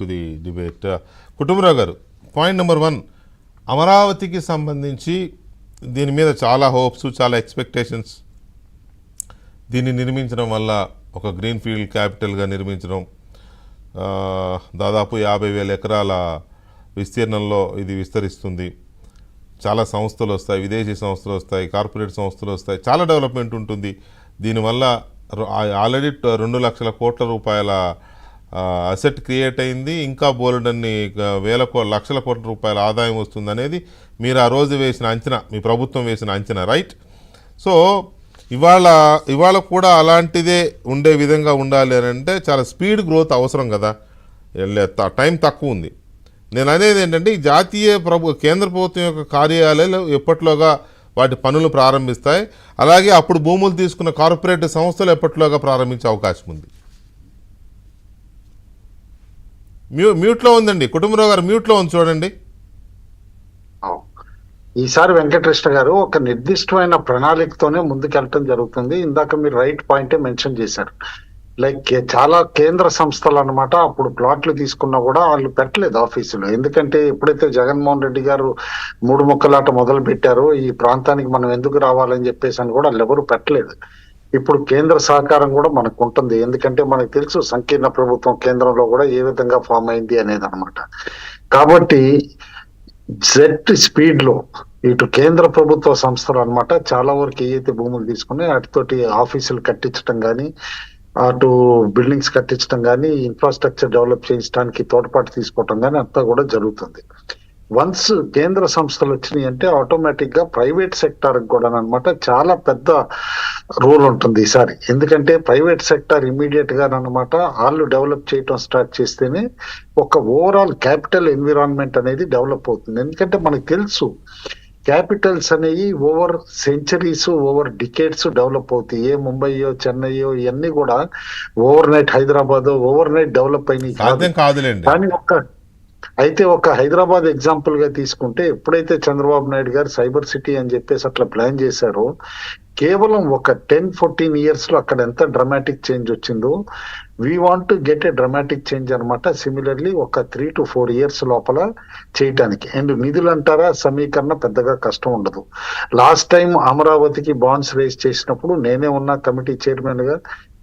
To the debate Kutumbarao గారు point number one అమరావతికి సంబంధించి దీని మీద చాలా హోప్స్ చాలా ఎక్స్పెక్టేషన్స్ దీన్ని నిర్మించడం వల్ల ఒక గ్రీన్ ఫీల్డ్ క్యాపిటల్గా నిర్మించడం దాదాపు యాభై వేల ఎకరాల విస్తీర్ణంలో ఇది విస్తరిస్తుంది. చాలా సంస్థలు వస్తాయి విదేశీ సంస్థలు వస్తాయి కార్పొరేట్ సంస్థలు వస్తాయి చాలా డెవలప్మెంట్ ఉంటుంది. దీనివల్ల ఆల్రెడీ రెండు లక్షల కోట్ల రూపాయల అసెట్ క్రియేట్ అయింది. ఇంకా బోలెడన్ని అన్ని వేల కో లక్షల కోట్ల రూపాయల ఆదాయం వస్తుంది అనేది మీరు ఆ రోజు వేసిన అంచనా మీ ప్రభుత్వం వేసిన అంచనా రైట్ సో ఇవాళ ఇవాళ కూడా అలాంటిదే ఉండే విధంగా ఉండాలి అని అంటే చాలా స్పీడ్ గ్రోత్ అవసరం కదా. త- టైం తక్కువ ఉంది. నేను అనేది ఏంటంటే ఈ జాతీయ ప్రభు కేంద్ర ప్రభుత్వం యొక్క కార్యాలయాలు ఎప్పట్లోగా వాటి పనులు ప్రారంభిస్తాయి. అలాగే అప్పుడు భూములు తీసుకున్న కార్పొరేట్ సంస్థలు ఎప్పట్లోగా ప్రారంభించే అవకాశం ఉంది. మ్యూ మ్యూట్లో ఉందండి. కుటుంబరావు గారు మ్యూట్లో ఉంది చూడండి. ఈసారి వెంకటకృష్ణ గారు ఒక నిర్దిష్టమైన ప్రణాళికతోనే ముందుకెళ్ళటం జరుగుతుంది. ఇందాక మీరు రైట్ పాయింటే మెన్షన్ చేశారు. లైక్ చాలా కేంద్ర సంస్థలు అన్నమాట అప్పుడు ప్లాట్లు తీసుకున్నా కూడా వాళ్ళు పెట్టలేదు ఆఫీసులో. ఎందుకంటే ఎప్పుడైతే జగన్మోహన్ రెడ్డి గారు మూడు ముక్కలాట మొదలు పెట్టారో ఈ ప్రాంతానికి మనం ఎందుకు రావాలని చెప్పేసి అని కూడా వాళ్ళు ఎవరు పెట్టలేదు. ఇప్పుడు కేంద్ర సహకారం కూడా మనకు ఉంటుంది. ఎందుకంటే మనకు తెలుసు సంకీర్ణ ప్రభుత్వం కేంద్రంలో కూడా ఏ విధంగా ఫామ్ అయింది అనేది అనమాట కాబట్టి జెట్ స్పీడ్లో ఇటు కేంద్ర ప్రభుత్వ సంస్థలు అన్నమాట చాలా వరకు ఏవైతే భూములు తీసుకుని వాటితోటి ఆఫీసులు కట్టించడం కానీ అటు బిల్డింగ్స్ కట్టించడం కానీ ఇన్ఫ్రాస్ట్రక్చర్ డెవలప్ చేయించడానికి తోడ్పాటు తీసుకోవటం కానీ అంతా కూడా జరుగుతుంది. వన్స్ కేంద్ర సంస్థలు వచ్చినాయి అంటే ఆటోమేటిక్గా ప్రైవేట్ సెక్టార్ కూడా అనమాట చాలా పెద్ద రోల్ ఉంటుంది ఈసారి. ఎందుకంటే ప్రైవేట్ సెక్టార్ ఇమీడియట్గా అనమాట వాళ్ళు డెవలప్ చేయటం స్టార్ట్ చేస్తేనే ఒక ఓవరాల్ క్యాపిటల్ ఎన్విరాన్మెంట్ అనేది డెవలప్ అవుతుంది. ఎందుకంటే మనకు తెలుసు క్యాపిటల్స్ అనేవి over centuries over decades develop అవుతాయి. ఏ ముంబైయో చెన్నైయో ఇవన్నీ కూడా overnight Hyderabad overnight develop అయినాయి కానీ ఒక అయితే ఒక హైదరాబాద్ ఎగ్జాంపుల్గా తీసుకుంటే ఎప్పుడైతే చంద్రబాబు నాయుడు గారు సైబర్ సిటీ అని చెప్పేసి అట్లా ప్లాన్ చేశారో కేవలం ఒక టెన్ ఫోర్టీన్ ఇయర్స్లో అక్కడ ఎంత డ్రమాటిక్ చేంజ్ వచ్చిందో we want to get a dramatic change అనమాట సిమిలర్లీ ఒక త్రీ టు ఫోర్ ఇయర్స్ లోపల చేయటానికి. అండ్ నిధులు అంటారా సమీకరణ పెద్దగా కష్టం ఉండదు. లాస్ట్ టైం అమరావతికి బాండ్స్ రేస్ చేసినప్పుడు నేనే ఉన్న కమిటీ చైర్మన్గా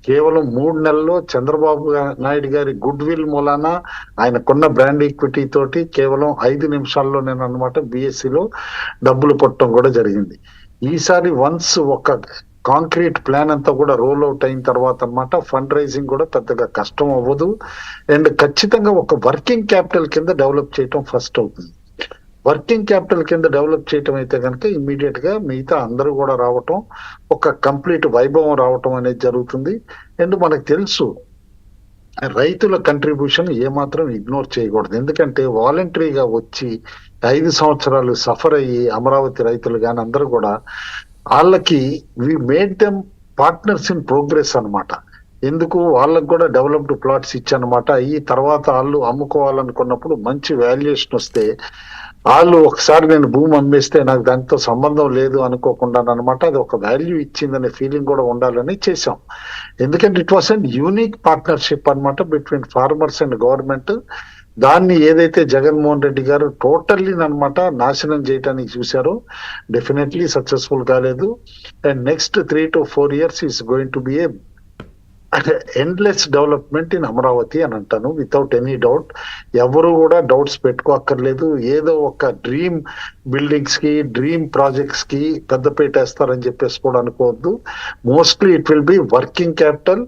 కేవలం మూడు నెలల్లో చంద్రబాబు నాయుడు గారి గుడ్ విల్ మూలాన ఆయనకున్న బ్రాండ్ ఈక్విటీ తోటి కేవలం ఐదు నిమిషాల్లో నేను అనమాట బిఎస్సిలో డబ్బులు పొట్టడం కూడా జరిగింది. ఈసారి వన్స్ ఒక కాంక్రీట్ ప్లాన్ అంతా కూడా రోల్ అవుట్ అయిన తర్వాత అన్నమాట ఫండ్ రైజింగ్ కూడా పెద్దగా కష్టం అవ్వదు. అండ్ ఖచ్చితంగా ఒక వర్కింగ్ క్యాపిటల్ కింద డెవలప్ చేయటం ఫస్ట్ అవుతుంది. వర్కింగ్ క్యాపిటల్ కింద డెవలప్ చేయటం అయితే కనుక ఇమ్మీడియట్గా మిగతా అందరూ కూడా రావటం ఒక కంప్లీట్ వైభవం రావటం అనేది జరుగుతుంది. అండ్ మనకు తెలుసు రైతుల కంట్రిబ్యూషన్ ఏమాత్రం ఇగ్నోర్ చేయకూడదు. ఎందుకంటే వాలంటరీగా వచ్చి ఐదు సంవత్సరాలు సఫర్ అయ్యి అమరావతి రైతులు కానీ అందరూ కూడా వాళ్ళకి we made them partners in progress అనమాట ఎందుకు? వాళ్ళకు కూడా డెవలప్డ్ ప్లాట్స్ ఇచ్చనమాట ఈ తర్వాత వాళ్ళు అమ్ముకోవాలనుకున్నప్పుడు మంచి వాల్యుయేషన్ వస్తే వాళ్ళు ఒకసారి నేను భూమి అమ్మేస్తే నాకు దానితో సంబంధం లేదు అనుకోకుండా అనమాట అది ఒక వాల్యూ ఇచ్చిందనే ఫీలింగ్ కూడా ఉండాలని చేశాం. ఎందుకంటే it was and unique partnership అన్నమాట బిట్వీన్ ఫార్మర్స్ అండ్ గవర్నమెంట్ దాన్ని ఏదైతే జగన్మోహన్ రెడ్డి గారు టోటల్లీ అనమాట నాశనం చేయడానికి చూశారో డెఫినెట్లీ సక్సెస్ఫుల్ కాలేదు. And next three to four years is going to be a endless development in Amaravati అని అంటాను వితౌట్ ఎనీ డౌట్ ఎవరు కూడా డౌట్స్ పెట్టుకోక్కర్లేదు. ఏదో ఒక డ్రీమ్ బిల్డింగ్స్కి డ్రీమ్ ప్రాజెక్ట్స్కి పెద్దపేట వేస్తారని చెప్పేసి కూడా అనుకోవద్దు. Mostly it will be working capital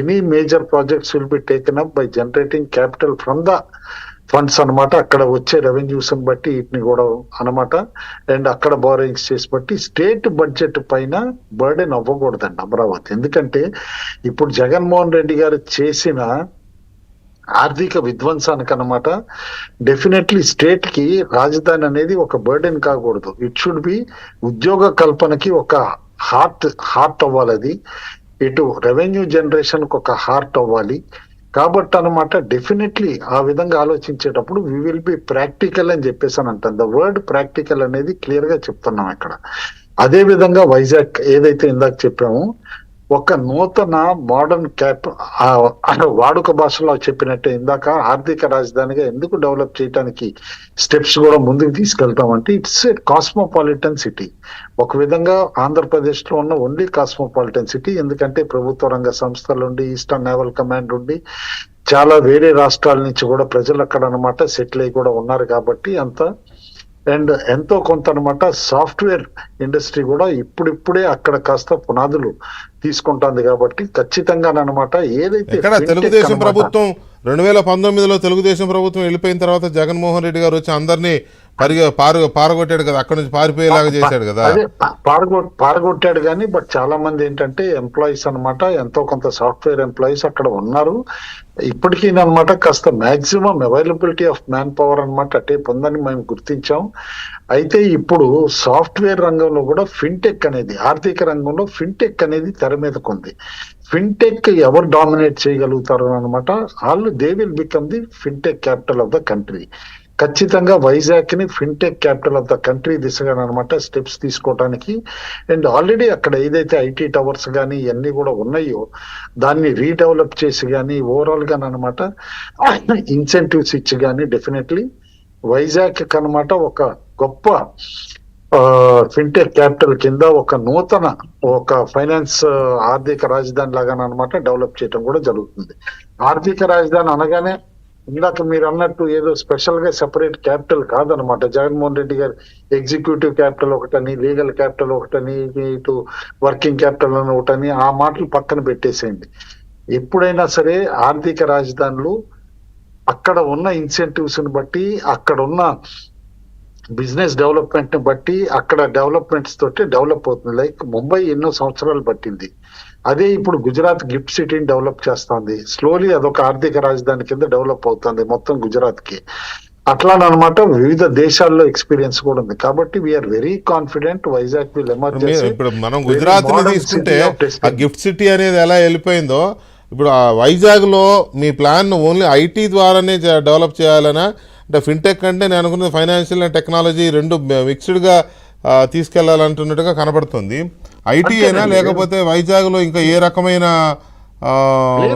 any major projects will be taken up by generating capital from the funds అన్నమాట అక్కడ వచ్చే రెవెన్యూస్ని బట్టి వీటిని కూడా అనమాట అండ్ అక్కడ బారోయింగ్స్ చేసి బట్టి స్టేట్ బడ్జెట్ పైన బర్డెన్ అవ్వకూడదండి అమరావతి. ఎందుకంటే ఇప్పుడు జగన్మోహన్ రెడ్డి గారు చేసిన ఆర్థిక విధ్వంసానికి అనమాట డెఫినెట్లీ స్టేట్కి రాజధాని అనేది ఒక బర్డెన్ కాకూడదు. ఇట్ షుడ్ బి ఉద్యోగ కల్పనకి ఒక హార్ట్ హార్ట్ అవ్వాలి అది. ఇటు రెవెన్యూ జనరేషన్కి ఒక హార్ట్ అవ్వాలి. కాబట్టి అనమాట డెఫినెట్లీ ఆ విధంగా ఆలోచించేటప్పుడు వి విల్ బి ప్రాక్టికల్ అని చెప్పేసి అని అంటాను ద వర్డ్ ప్రాక్టికల్ అనేది క్లియర్గా చెప్తున్నాం ఇక్కడ. అదే విధంగా వైజాగ్ ఏదైతే ఇందాక చెప్పామో ఒక నూతన మోడర్న్ క్యాప్ వాడుక భాషలో చెప్పినట్టే ఇందాక ఆర్థిక రాజధానిగా ఎందుకు డెవలప్ చేయడానికి స్టెప్స్ కూడా ముందుకు తీసుకెళ్తామంటే ఇట్స్ ఏ కాస్మోపాలిటన్ సిటీ. ఒక విధంగా ఆంధ్రప్రదేశ్లో ఉన్న ఓన్లీ కాస్మోపాలిటన్ సిటీ ఎందుకంటే ప్రభుత్వ రంగ సంస్థలు ఉండి ఈస్టర్న్ నేవల్ కమాండ్ ఉండి చాలా వేరే రాష్ట్రాల నుంచి కూడా ప్రజలు అక్కడ అనమాట సెటిల్ అయి కూడా ఉన్నారు కాబట్టి అంత అండ్ ఎంతో కొంత అనమాట సాఫ్ట్వేర్ ఇండస్ట్రీ కూడా ఇప్పుడిప్పుడే అక్కడ కాస్త పునాదులు తీసుకుంటుంది కాబట్టి ఖచ్చితంగా అనమాట ఏదైతే తెలుగుదేశం ప్రభుత్వం రెండు వేల పంతొమ్మిదిలో తెలుగుదేశం ప్రభుత్వం వెళ్ళిపోయిన తర్వాత జగన్మోహన్ రెడ్డి గారు వచ్చి అందరినీ పరిగ పారు పారగొట్టాడు కదా అక్కడ నుంచి పారిపోయేలాగా చేశాడు కదా. పారగొట్టాడు కానీ బట్ చాలా మంది ఏంటంటే ఎంప్లాయీస్ అన్నమాట ఎంతో కొంత సాఫ్ట్వేర్ ఎంప్లాయీస్ అక్కడ ఉన్నారు. ఇప్పటికీ అనమాట కాస్త maximum availability of manpower అన్నమాట అటేపు ఉందని మేము గుర్తించాం. అయితే ఇప్పుడు సాఫ్ట్వేర్ రంగంలో కూడా ఫిన్టెక్ అనేది ఆర్థిక రంగంలో ఫిన్టెక్ అనేది తెర మీదకు ఉంది ఫిన్టెక్ ఎవరు డామినేట్ చేయగలుగుతారు అనమాట వాళ్ళు they will become the fintech capital of the country ఖచ్చితంగా వైజాగ్ని fintech capital of the country దిశగా అనమాట స్టెప్స్ తీసుకోవడానికి అండ్ ఆల్రెడీ అక్కడ ఏదైతే ఐటీ టవర్స్ కానీ ఇవన్నీ కూడా ఉన్నాయో దాన్ని రీడెవలప్ చేసి కానీ ఓవరాల్గా అనమాట ఇన్సెంటివ్స్ ఇచ్చి కానీ డెఫినెట్లీ వైజాగ్ అనమాట ఒక గొప్ప ఫిన్టెక్ క్యాపిటల్ కింద ఒక నూతన ఒక ఫైనాన్స్ ఆర్థిక రాజధాని లాగా అనమాట డెవలప్ చేయడం కూడా జరుగుతుంది. ఆర్థిక రాజధాని అనగానే ఇందాక మీరు అన్నట్టు ఏదో స్పెషల్గా సెపరేట్ క్యాపిటల్ కాదనమాట జగన్మోహన్ రెడ్డి గారు ఎగ్జిక్యూటివ్ క్యాపిటల్ ఒకటని లీగల్ క్యాపిటల్ ఒకటని ఇటు వర్కింగ్ క్యాపిటల్ అని ఒకటని ఆ మాటలు పక్కన పెట్టేసేయండి. ఎప్పుడైనా సరే ఆర్థిక రాజధానులు అక్కడ ఉన్న ఇన్సెంటివ్స్ని బట్టి అక్కడ ఉన్న బిజినెస్ డెవలప్మెంట్ని బట్టి అక్కడ డెవలప్మెంట్స్ తోటి డెవలప్ అవుతుంది. లైక్ ముంబై ఎన్నో సంవత్సరాలు పట్టింది. అదే ఇప్పుడు గుజరాత్ గిఫ్ట్ సిటీని డెవలప్ చేస్తుంది. స్లోలీ అదొక ఆర్థిక రాజధాని కింద డెవలప్ అవుతుంది మొత్తం గుజరాత్కి అట్లానమాట వివిధ దేశాల్లో ఎక్స్పీరియన్స్ కూడా ఉంది. కాబట్టి we are very confident Vizag will emerge మీ- ఇప్పుడు మనం గుజరాత్ తీసుకుంటే ఆ గిఫ్ట్ సిటీ అనేది ఎలా వెళ్ళిపోయిందో ఇప్పుడు ఆ వైజాగ్లో మీ ప్లాన్ ఓన్లీ ఐటీ ద్వారానే డెవలప్ చేయాలనా అంటే ఫిన్టెక్ అంటే నేను అనుకున్నది ఫైనాన్షియల్ అండ్ టెక్నాలజీ రెండు మిక్స్డ్గా ఆ, తీసుకెళ్ళాలంటున్నట్టుగా కనబడుతుంది. ఐటీ అయినా. లేకపోతే వైజాగ్లో ఇంకా ఏ రకమైన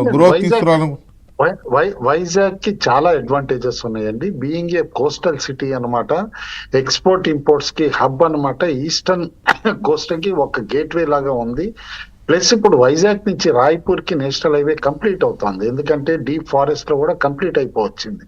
గ్రోత్ వైజాగ్- తీసుకురావాలి వై- వై- వైజాగ్కి చాలా అడ్వాంటేజెస్ ఉన్నాయండి. బీయింగ్ ఏ కోస్టల్ సిటీ అన్నమాట ఎక్స్పోర్ట్ ఇంపోర్ట్స్కి హబ్ అన్నమాట ఈస్టర్న్ కోస్ట్కి ఒక గేట్వే లాగా ఉంది. ప్లస్ ఇప్పుడు వైజాగ్ నుంచి రాయ్పూర్కి నేషనల్ హైవే కంప్లీట్ అవుతుంది. ఎందుకంటే డీప్ ఫారెస్ట్లో కూడా కంప్లీట్ అయిపోవచ్చింది.